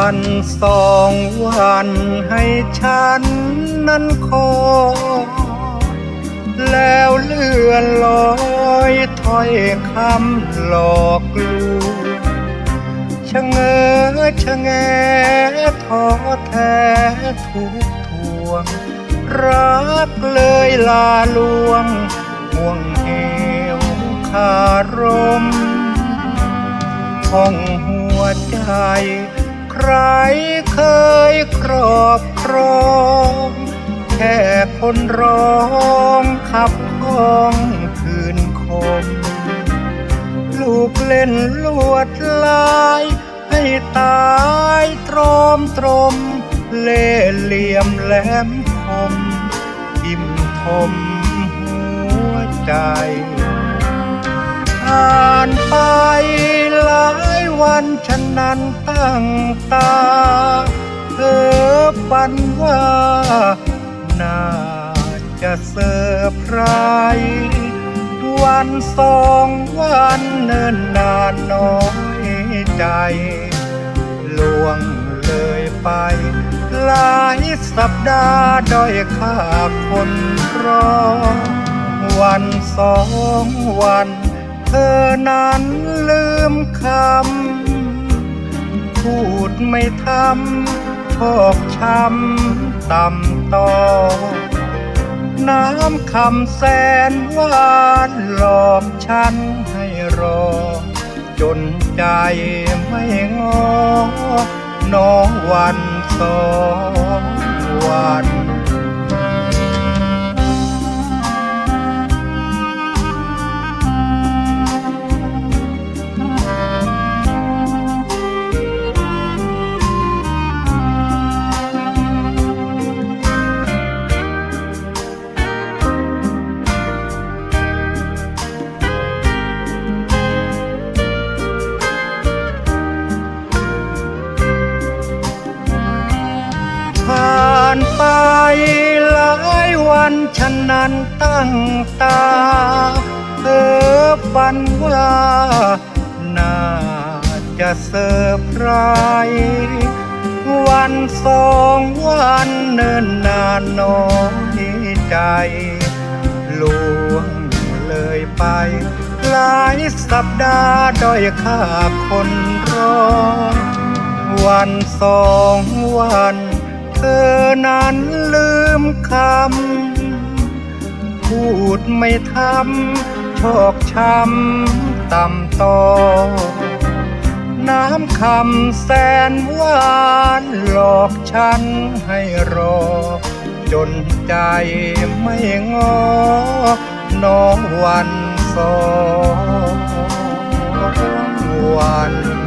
วันสองวันให้ฉันนั้นคอยแล้วเลื่อนลอยถ้อยคำหลอกลวงชะเง้อชะแงท้อแท้ทุกทวง รักเลยลาลวงห่วงเหวคารมห้องหัวใจ ใครเคยครอบครองแค่คนร้องขับห้องคืนคม ลูกเล่นลวดลาย ให้ตายตรอมตรม เล่เหลี่ยมแหลมคมทิมทมหัวใจ นฉันนั้นตั้งตา เธอฝันว่า น่าจะเซอร์ไพรส์วันสองวันเนิ่นนานน้อยใจล่วงเลยไป หลายสัปดาห์ด้อยค่าคนรอ วันสองวัน เธอนั้นลืมคำ พูดไม่ทำพอกช้ำต่ำต่อ น้ำคำแสนหวานหลอกฉันให้รอ จนใจไม่งอ น้องวันสองวันานไปหลายวันฉันนั้นตั้งตาเธอฝันว่า น่าจะเซอร์ไพรส์วันสองวันเนิ่นนานน้อยใจลวงเลยไป หลายสัปดาห์ด้อยค่าคนรอ วันสองวัน เธอนั้นลืมคำ พูดไม่ทำชอกช้ำต่ำตอ น้ำคำแสนหวานหลอกฉันให้รอ จนใจไม่งอ น้องวันสองวัน